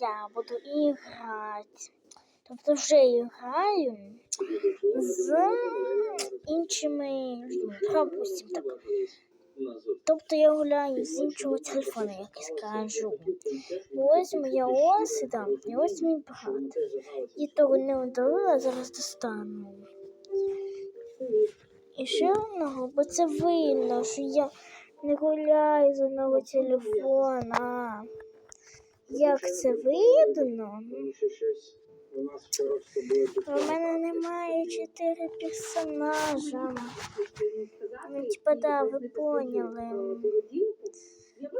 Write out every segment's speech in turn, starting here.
я буду і грати. Тобто вже граю з іншими людьми. Пропустимо так. Тобто я гуляю з іншого телефону, як я скажу. І ось моя осида, і ось мій брат. І того не удалила, зараз достану. І ще одного, бо це видно, що я не гуляю з одного телефона. Як це видно? У мене немає чотири персонажа. Ну, типа, да, ви поняли.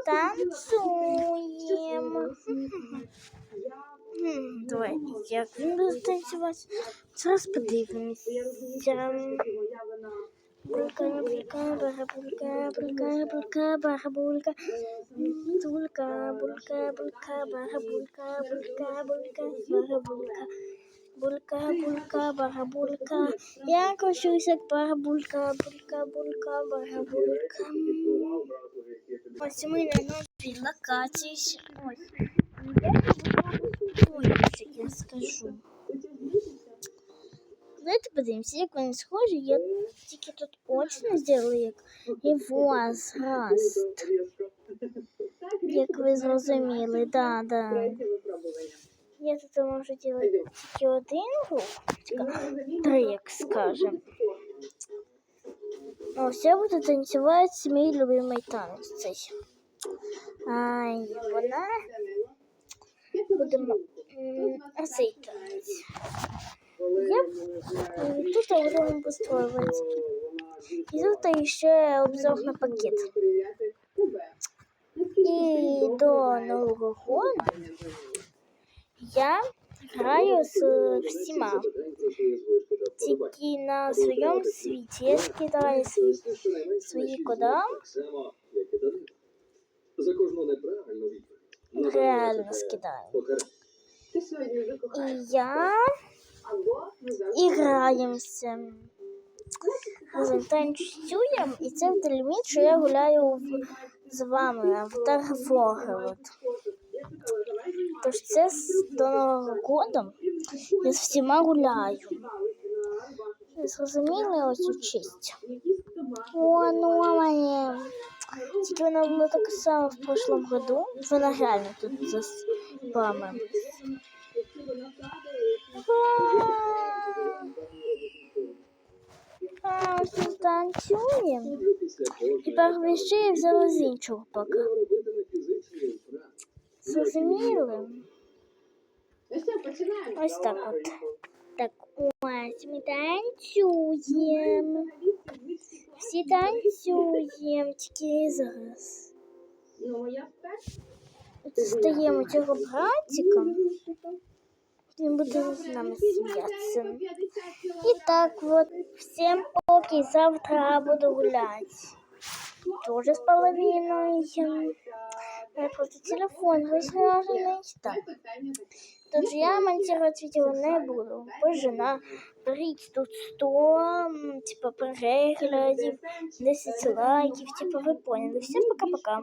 Танцуємо. Давай, як він буде танцювати? Зараз подивимося. Булька, булька, барабулька, булька, булька, барабулька. Булька, булька, булька, барабулька, булька, булька, барабулька. Булька, булька, барабулька. Я кручусь як барабулька, булька, булька, барабулька. Ось ми на новій локації. Ось. Ой, як я скажу. Давайте подивимося, як вони схожі. Я тільки тут очі не зробила, як і возраст. Як ви зрозуміли, да, да. Я тут можу робити тільки один рух, три, як скажемо. Ось я буду танцювати мій любимий танець цей. Ай, вона буде м- м, танець. Я м, тут будемо построювати. І тут ще обзор на пакет. І до Нового року я граю з всіма. Тільки на своєму світі. Я скидаю свої, свої кода. За кожну неправильну відповідь. Реально скидаю. Покарання. І я і граємося. Танцюємо, і це в ліміт, що я гуляю з вами в Тарфогород. Тож це з до Нового року я з всіма гуляю. Зрозуміли оцю честь? О, нове. Тільки вона була така сама в прошлом году. Вона реально тут за вами. Танцюємо. Тепер ви ще взяли з іншого пока. Робитиме. Зрозуміли? Ну. Ось так от. Так, ось ми танцюємо. Всі танцюємо, тільки зараз. Ну. Стаємо цього братика. Він буде з нами сміятися. І так вот, всем поки, завтра буду гулять. Тоже с половиной. Я просто телефон разряженный. Так, таке. я монтировать видео не буду. Бо жена беріть тут 100, типа переглядів, 10 лайків, типа ви поняли. Всем пока-пока.